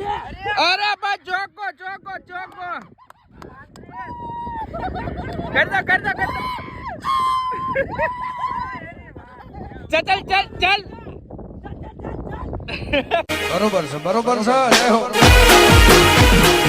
અરે બા ચોકો ચોકો ચોકો. કરતા કરતા કરતા ચલ ચલ ચલ બરોબર છે બરોબર છે. જય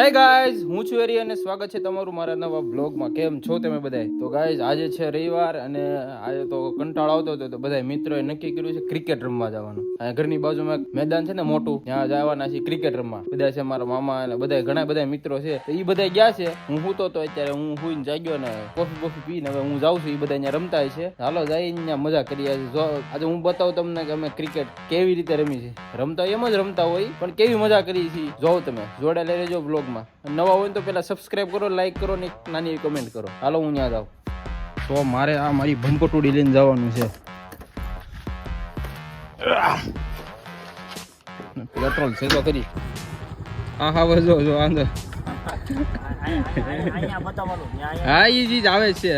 હો ગાઈઝ હું છું એરી અને સ્વાગત છે તમારું મારા નવા બ્લોગમાં કેમ છો તમે બધાય? તો ગાઈઝ આજે છે રવિવાર અને આજે તો કંટાળો આવતો હતો તો બધા મિત્રોએ નક્કી કર્યું છે ક્રિકેટ રમવા જવાનું. અને ઘરની બાજુમાં મેદાન છે ને મોટું, ત્યાં જવાના છે ક્રિકેટ રમવા. બધા છે મારા મામા અને બધા ઘણા બધા મિત્રો છે. એ બધા ગયા છે. હું સૂતો તો અત્યારે હું હુઈને જાગ્યો ને કોફી કોફી પીને હવે હું જાઉં છું. એ બધા અહીંયા રમતા છે. ચાલો જઈ ત્યાં મજા કરીએ. જો આજે હું બતાવું તમને કે અમે ક્રિકેટ કેવી રીતે રમી છે. રમતા એમ જ રમતા હોય, પણ કેવી મજા કરી છે જોવો તમે. જોડે લઈ રહેજો બ્લોગમાં નવા હોય ને તો પહેલા સબસ્ક્રાઇબ કરો લાઈક કરો ને એક નાની કમેન્ટ કરો. હાલો હું ત્યાં જાઉં. તો મારે આ મારી ભમકોટુડી લઈને જવાનું છે. પેટ્રોલ છે તો કરી. હા હા જો જો આંધો હા એ ચીજ આવે છે.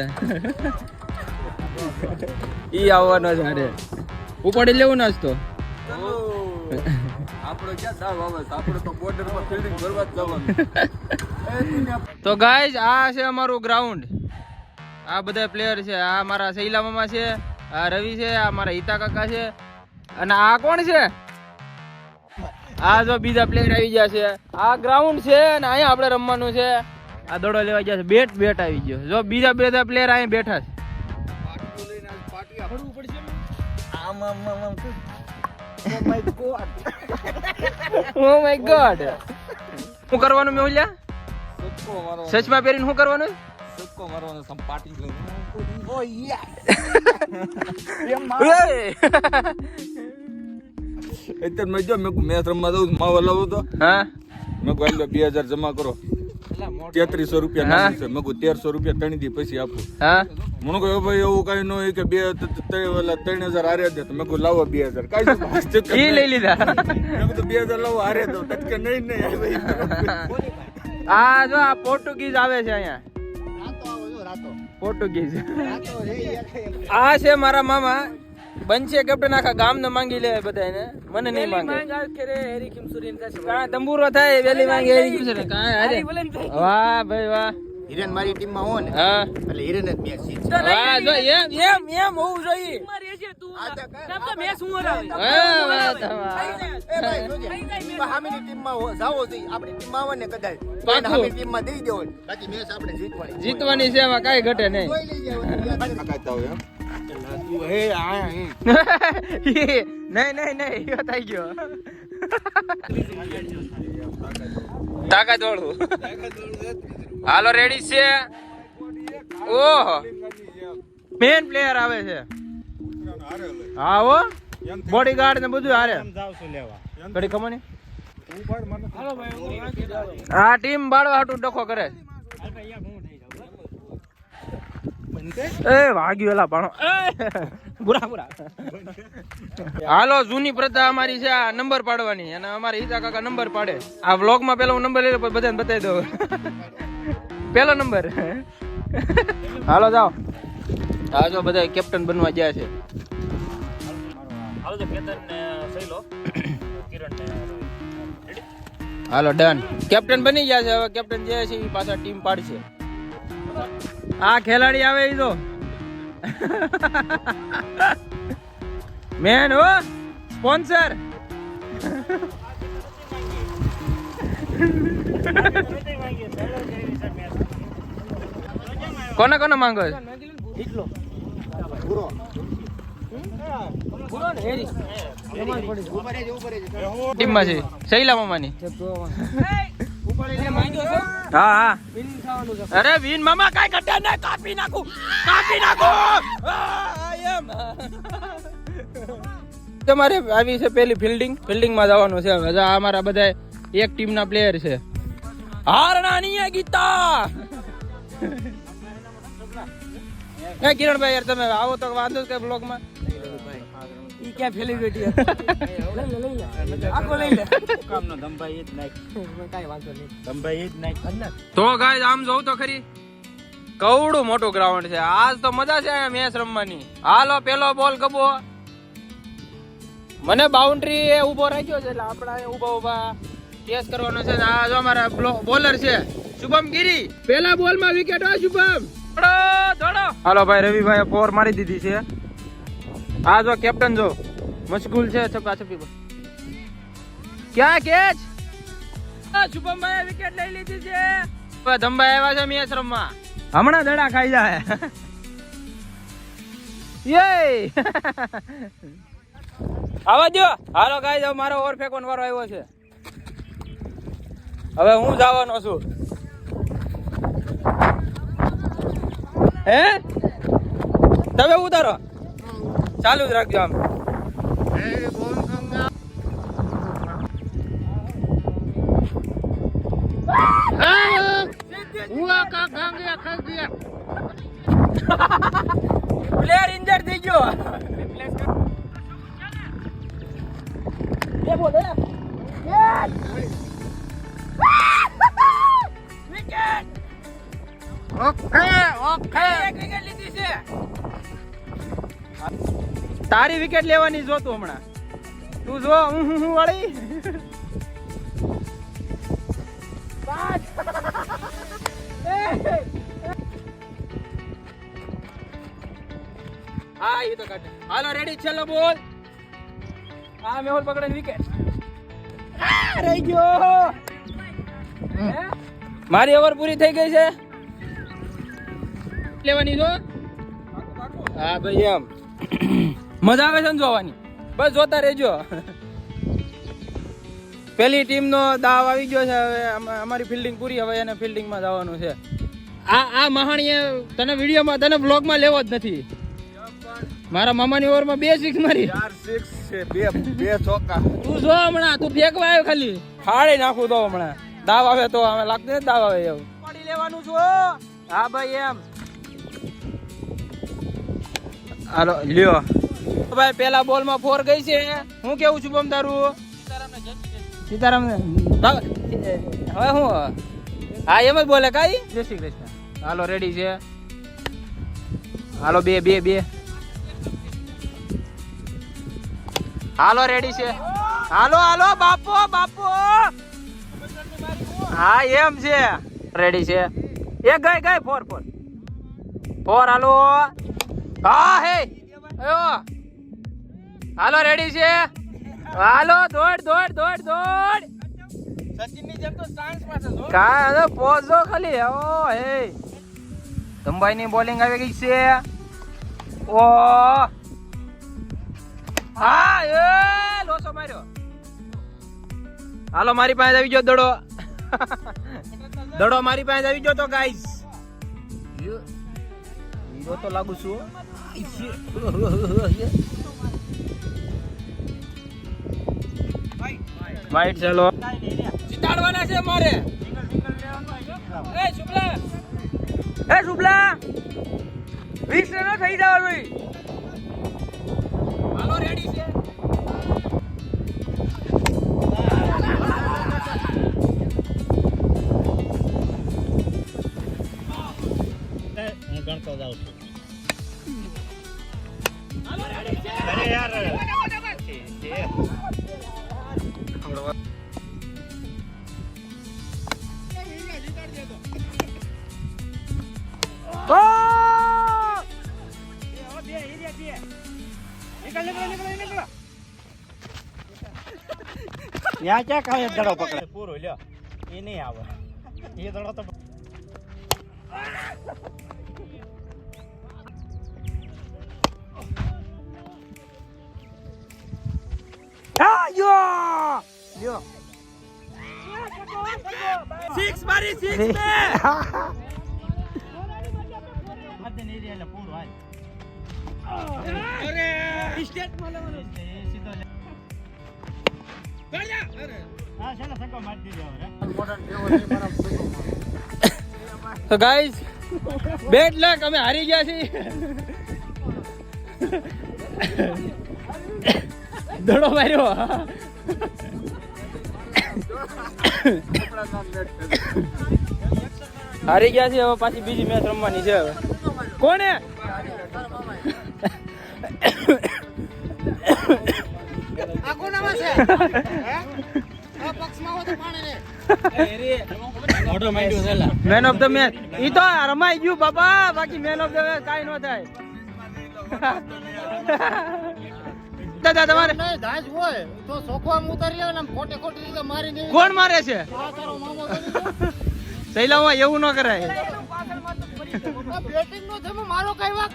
ઈ આવવાનો છે અરે ઉપાડી લેવું નાસ્તો? તો બોર્ડર પર ફિલ્ડિંગ કરવા જ જવાનું તો ગાઈઝ આ છે અમારું ગ્રાઉન્ડ આ બધા પ્લેયર છે. આ મારા શૈલા મામા છે આ રવિ છે આ મારા હિતા કાકા છે. અને આ કોણ છે? આ જો બીજા પ્લેયર આવી ગયા છે. આ ગ્રાઉન્ડ છે અને અહીંયા આપણે રમવાનું છે. આ દોડો લેવા ગયા છે. બેટ બેટ આવી ગયો. જો બીજા બધા પ્લેયર અહીંયા બેઠા છે. ઓ માય ગોડ શું કરવાનું મેં ઓલ્યા? સચમાં પહેરીને શું કરવાનું? સુક્કો મારવાનો સમ પાર્ટી લઈને. તો મેં જો મેં મેચ રમવા દઉં માવા લાવું તો. હા? મેં કહ્યું બે હજાર જમા કરો. તેત્રીસો રૂપિયા હા. નાખી છે. મેં કહું તેરસો રૂપિયા ત્રણ દી પછી આપું. હા? મને કહ્યું ભાઈ એવું કઈ ન હોય કે બે ત્રણ ઓલા ત્રણ હજાર હારે દે. તો મેં કહું લાવો બે હજાર. કઈ લઈ લીધા. બે હજાર લાવો હારે દો. કે નહીં નહીં. આ જો આ પોર્ટુગીઝ આવે છે અહીંયા. પોર્ટુગીઝ. આ છે મારા મામા. બનશે કેપ્ટન આખા ગામને માંગી લે બધાને મને નહીં માંગે. તંબુરો થાય વેલી માંગે વાહ ભાઈ વાહ. હિરેન મારી ટીમમાં હો ને હા. એટલે હિરેન જ મેચ જીતશે. હા જો એમ એમ એમ હોવું જોઈએ. આ તો મેચ હું હરાવે. વાહ, વાત એ ભાઈ જોજે. ટીમમાં સામેની ટીમમાં હો- જાવો જોઈએ. આપણી ટીમમાં આવે ને કદાચ. પાકું. હામી ટીમમાં દઈ દેવો બાકી મેચ આપણે જીતવાની. જીતવાની છે એમાં કાંઈ ઘટે નહીં. કોઈ લઈ તું હે આયા હે નહીં નહીં નહીં યો થઈ ગયો. તાકાત વાળું. હાલો રેડી છે? ઓહો. મેન પ્લેયર આવે છે. હા, હો. બોડીગાર્ડ ને બધું હારે. કડી ખબર નહીં? આ ટીમ બાળવા હાટું ડખો કરે. એ, વાગ્યું એલા પાણો હાલો, જૂની પ્રથા અમારી છે, આ નંબર પાડવાની. અને અમારે ઈજા કાકા નંબર પાડે. આ વ્લોગમાં પેલો હું નંબર લઈ લઉં બધાને બતાવી દઉં. પેલો નંબર. હાલો જાઓ. આ જો બધા કેપ્ટન બનવા ગયા છે. હાલો ડન. કેપ્ટન બની ગયા છે. હવે કેપ્ટન જે છે એ પાછા ટીમ પાડશે. આ ખેલાડી આવે એ તો. મેન હો. સ્પોન્સર. કોને કોને માંગો શૈલા મામાની. અરે, વીન મામા કઈ ઘટે ને કાપી નાખું. કાપી નાખું. તમારે આવી છે પેલી ફિલ્ડિંગ ફિલ્ડિંગમાં જવાનું છે હવે. અમારા બધા એક ટીમ ના પ્લેયર છે. હારણા નહીં ગીતા. એ કિરણભાઈ યાર તમે આવો તો વાંધો કે બ્લોગમાં ઈ ક્યાં ફેલી બેઠી આખો લઈ લે. તો ગાઈસ આમ જોઉં તો ખરી. કવડું મોટું ગ્રાઉન્ડ છે. આજ તો મજા છે મેચ રમવાની. હાલો પેલો બોલ ગબો મને બાઉન્ડ્રી એ ઊભો રાખ્યો છે એટલે આપણા ઊભા ઊભા કેસ કરવાનો છે આ જો અમારા બોલર છે. શુભમ ગીરી. પેલા બોલમાં વિકેટ હોય શુભમ. હાલો ભાઈ રવિભાઈ ફોર મારી દીધી છે. આ જો કેપ્ટન જો મશગુલ છે છપા છપી પર. ક્યાં કેચ? શુભમભાઈ વિકેટ લઈ લીધી છે. હવે એવા આવ્યા છે મેચ રમવા. હમણાં દડા ખાઈ જાય. યે! આવા દો હાલો ગાઈ જાવ મારો ઓવર ફેંકવાનો વારો આવ્યો છે. હવે હું જવાનો છું. હે? તમે ઉતારો. ચાલુ જ રાખજો આમ. પ્લેયર ઇન્જર થઈ ગયો. એ બોલે વિકેટ ઓકે ઓકે. વિકેટ લીધી છે તારી વિકેટ લેવાની જોતું હમણાં. તું જો હું હું હું વાળી. હા એ તો કાઢે. હાલો રેડી છેલ્લો બોલ. હા મેહુલ પકડે વિકેટ રહી ગયો. મારી ઓવર પૂરી થઈ ગઈ છે? લેવાની જો. હા ભાઈ એમ. મજા આવે છે ને જોવાની. બસ જોતા રહેજો. પેલી ટીમનો દાવ આવી ગયો છે હવે. અમારી ફિલ્ડિંગ પૂરી હવે એને ફિલ્ડિંગમાં જવાનું છે. આ આ મહાણીએ તને વિડીયોમાં તને બ્લોગમાં લેવો જ નથી. મારા મામાની ઓવરમાં બે સિક્સ મારી. ચાર સિક્સ છે બે બે ચોકા. તું જો હમણાં તું ફેંકવા આવ્યો ખાલી. ફાડી નાખું તો હમણાં. દાવ આવે તો અમે લાગતું દાવ આવે એવું. પડી લેવાનું છું હા ભાઈ એમ. હાલો લ્યો. ભાઈ પેલા બોલમાં ફોર ગઈ છે. હું કેવું છું બમ તારું સીતારામ હવે હું? હા એમ જ બોલે કાઈ? જય શ્રી કૃષ્ણ. હાલો રેડી છે. હાલો બે બે બે. હાલો રેડી છે. હાલો હાલો બાપો બાપો. હા એમ છે. રેડી છે. એક ગાય ગાય ફોર ફોર. ફોર હાલો. હા હે. અયો હાલો રેડી છે? હાલો દોડ દોડ દોડ દોડ. સચિનની જેમ તો ચાન્સ પાસે કા અરે પોઝો ખાલી ઓ હે. ધંબાઈની બોલિંગ આવી ગઈ છે. ઓ. હા એ લોસો માર્યો. હાલો મારી પાસે આવી ગયો દડો. દડો મારી પાસે આવી ગયો તો ગાઈસ તો લાગુ છું. વાઈટ ચાલો. જીતાડવાના છે મારે એ શુભલા. એ શુભલા. વીસ રનો થઈ જવાનું હાલો રેડી છે. ત્યાં ક્યાં કાંઈ દડો પકડે પૂરો લ્યો એ નહીં આવે એ દડો તો યો લ્યો સિક્સ મારી સિક્સ મે મધ્ય નહીં રહે એટલે પૂરો હાલ તો ગાઈસ બેડ લક અમે હારી ગયા છીએ. દડો માર્યો. હારી ગયા છે હવે પાછી બીજી મેચ રમવાની છે હવે. કોને મેન ઓફ ધ મેચ ઈ તો રમાઈ ગયું, બાબા. બાકી મેન ઓફ ધ મેચ કાઈ ન થાય. દાદા, તમારે? ધાજ હોય તો મારી કોણ મારે છે? એવું ન કરાય. આ બેટિંગ નો થયો મારો કઈ વાત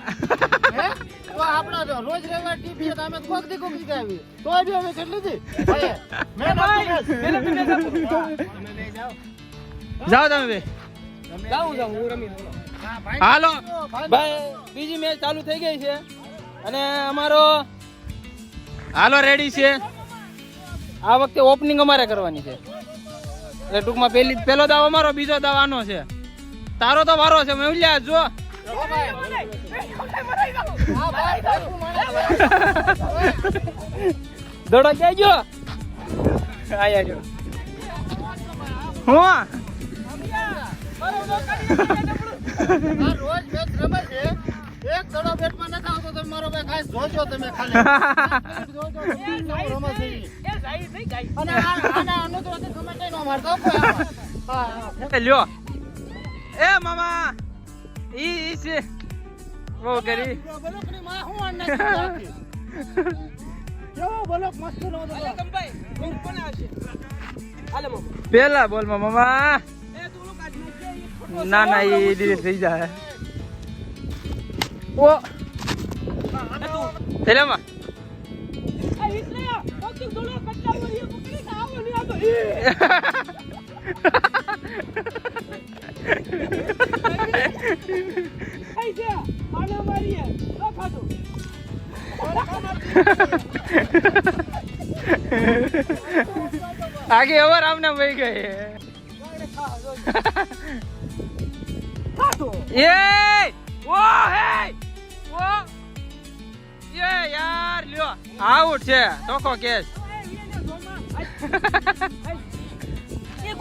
હે? તો આપણા રોજ રવિવાર ટીપી તો અમે કોક દી કોક દી આવી. તો બી અમે કેટલી દી? મેં જાઓ. તમે બે. હાલો. ભાઈ. બીજી મેચ ચાલુ થઈ ગઈ છે. અને અમારો હાલો રેડી છે. આ વખતે ઓપનિંગ અમારે કરવાની છે. એટલે ટૂંકમાં પહેલી પહેલો દાવ અમારો બીજો દાવ આનો છે. તારો તો વારો છે મેં જો દડો ક્યાં ગયો આયા જો. હું? રોજ મેચ રમે છે એક દડો બેટમાં નથી આવતો તમે મારો ભાઈ ખાસ જોજો તમે ખાલી તે. લ્યો. એ મામા ઈ ઈ છે. વો કરી બલોકની માં હું આણ નાખી. કેવો બલોક મસ્ત નો હતો પેલા બોલમાં મામા. ના ના એ ડિલીટ થઈ જાય. ઓ. પેલામાં આગે હવે રામના વહી ગઈ એ! ઓ હે! ઓ! એ યાર લ્યો. આઉટ છે. ચોખ્ખો કેસ.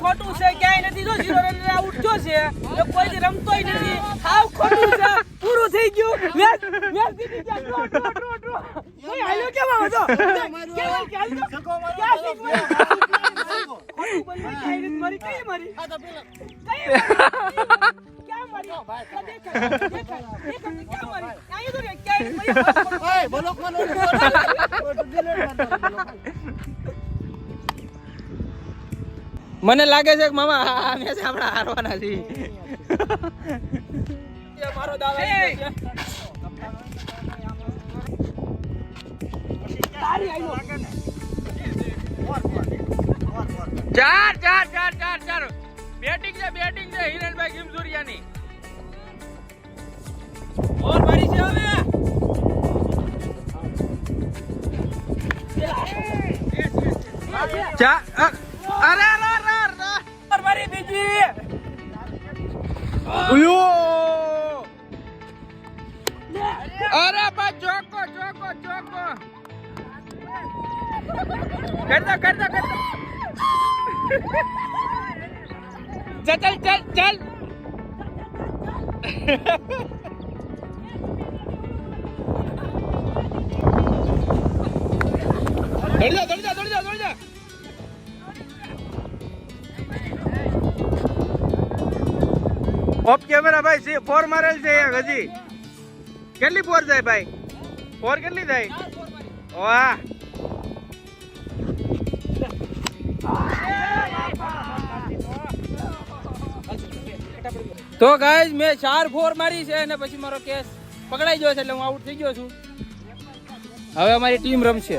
ખોટું છે ક્યાંય નથી જો zero રન આઉટ થયો છે એ કોઈ રમતોય નથી હાવ ખોટું છે પૂરું થઈ ગયું મેચ મેચ જીતી ગયા ડ્રો ડ્રો ડ્રો ડ્રો હાલ્યો કેમ આવો તો કેમ હાલ કે હાલ તો ક્યાં ખોટું બોલ્યો ક્યાંય નથી મારી કઈ મારી આ તો પેલા કઈ મારી ક્યાં મારી આ દેખાય મને લાગે છે કે મામા આ મેચ આપણે હારવાના છે મારો દાવ ચાર ચાર ચાર ચાર ચાર. બેટિંગ છે બેટિંગ છે, હિરેનભાઈ ગિમસુરિયાની. ઓર મારી છે હવે. ચા દોડી જા દોડી જા દોડી જા દોડી જા. ઓફ કેમેરા ભાઈ સી ફોર મારેલ છે એક હજી. કેટલી ફોર જાય ભાઈ? ફોર કેટલી થાય વાહ. તો ગાઈઝ મેં ચાર ફોર મારી છે અને પછી મારો કેસ પકડાઈ ગયો છે એટલે હું આઉટ થઈ ગયો છું. હવે અમારી ટીમ રમશે.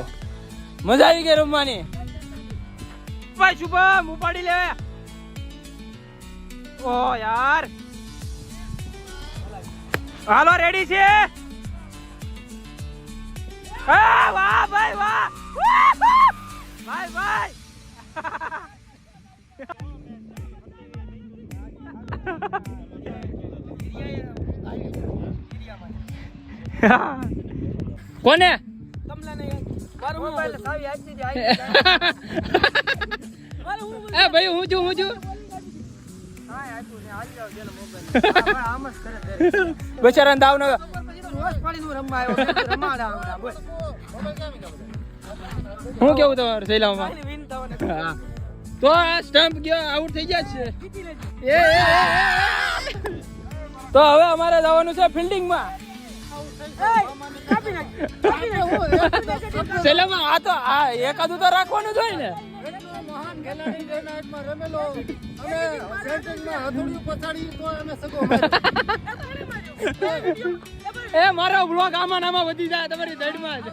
મજા આવી ગઈ રમવાની. ભાઈ શુભમ ઉપાડી લે. ઓ યાર. હાલો રેડી છે? વાહ ભાઈ વાહ. ભાઈ ભાઈ. કોને? કમલા ને એ ભાઈ હું છું હું છું. બચારા દાવ ન? શું કેવું તમારું શૈલામાં? હા. તો આ સ્ટમ્પ ગયો આઉટ થઈ ગયા છે. તો હવે અમારે જવાનું છે ફિલ્ડિંગમાં શૈલામાં આ તો આ એકાદું તો રાખવાનું જ હોય ને. એ મારો બ્લોગ આમાં આમાં વધી જાય તમારી દડમાં જો.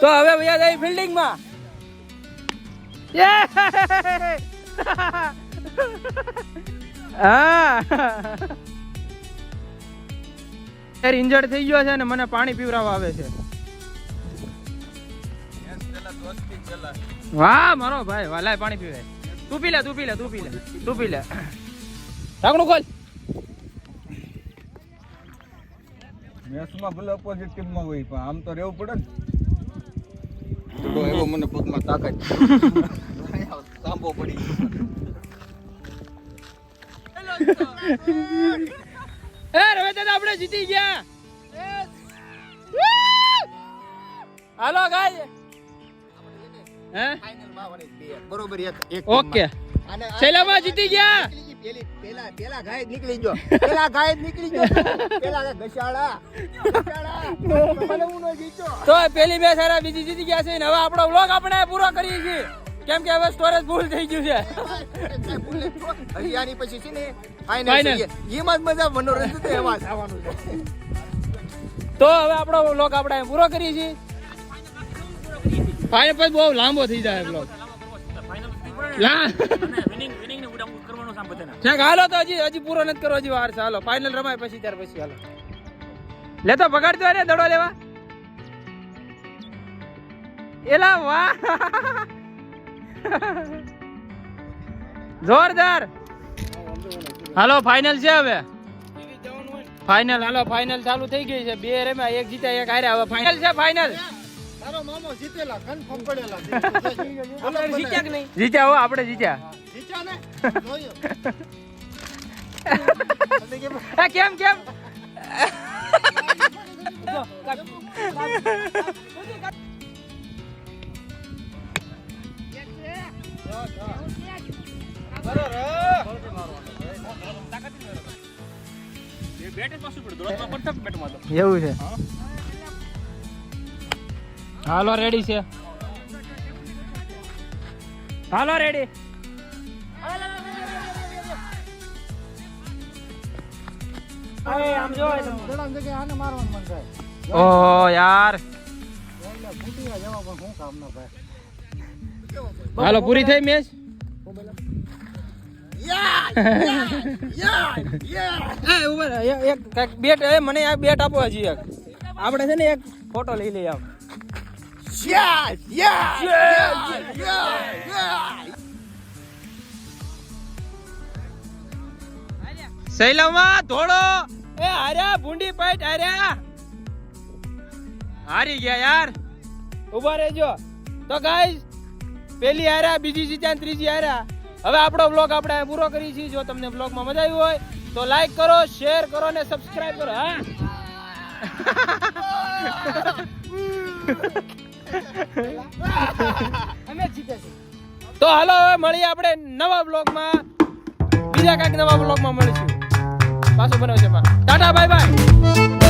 તો હવે ભૈયા જાય ફિલ્ડિંગમાં હા. યાર ઇન્જર્ડ થઈ ગયો છે ને મને પાણી પીવરાવા આવે છે. વાહ મારો ભાઈ વાલાય પાણી પીવે તું પી લે તું પી લે તું પી લે તું પી લે. ઢાંકણું ખોલ. મેચમાં ભલે ઓપોઝિટ ટીમમાં હોય પણ આમ તો રહેવું પડે ને. એવો મને પગમાં તાકાત. સાંભો પડી એ રવે દાદા આપણે જીતી ગયા. હાલો ગાય હે? બરોબર એક એક ઓકે છેલ્લામાં જીતી ગયા. પેલી પેલા ગાય નીકળી ગયો. પેલા ગાય નીકળી ગયો પેલા નો જીતો તો પેલી બે સારા બીજી જીતી ગયા છે ને હવે આપણો વ્લોગ આપણે પૂરો કરીએ છીએ. કેમ કે હવે સ્ટોરેજ ફૂલ થઈ ગયું છે. હરિયાની પછી છે ને ફાઇનલ એમાં જ મજા મનોરંજન તો એમાં જ. આવવાનું છે. તો હવે આપણો વ્લોગ આપણે પૂરો કરીએ છીએ. ફાઇનલ પછી બહુ લાંબો થઈ જાય વ્લોગ હાલો તો હજી હજી પૂરો નથી કરો હજી વાર છે. હાલો ફાઇનલ રમાય પછી ત્યાર પછી હાલો. લેતો પકડતો રે દડો લેવા. એલા વાહ. જોરદાર. હાલો ફાઇનલ છે હવે. ફાઇનલ હાલો ફાઇનલ ચાલુ થઈ ગઈ છે. બે રેમ્યા એક જીત્યા એક હાર્યા. હવે ફાઇનલ છે ફાઇનલ તારો મામો જીતેલા કન્ફર્મ પડેલા આપણે જીત્યા કે નહીં? જીત્યા હો આપણે જીત્યા. જીત્યા ને? જોયો એ કેમ કેમ? એવું છે? હાલો રેડી છે. હાલો રેડી આમ જો જણામ જગ્યાએ આને મારવાનું મન થાય ઓહો યાર. એટલે ફૂટી જવા પણ શું કામ ના ભાઈ? હાલો પૂરી થઈ મેચ? બેટ એ મને આ બેટ આપો હજી એક. આપણે છે ને એક ફોટો લઈ લઈએ આમ! શૈલમાં ધોળો! એ હાર્યા ભૂંડી પાઈટ હાર્યા. હારી ગયા યાર. ઊભા રહેજો. તો ગાઈસ પેલી હાર્યા બીજી જીત્યા ત્રીજી હાર્યા હવે આપણો બ્લોગ આપણે પૂરો કરીએ છીએ. જો તમને બ્લોગમાં મજા આવી હોય તો લાઈક કરો શેર કરો ને સબસ્ક્રાઇબ કરો હા? તો હાલો હવે મળીએ આપણે નવા બ્લોગમાં બીજા કાંઈક નવા બ્લોગમાં મળીશું. પાછું બનાવશે ટાટા બાય બાય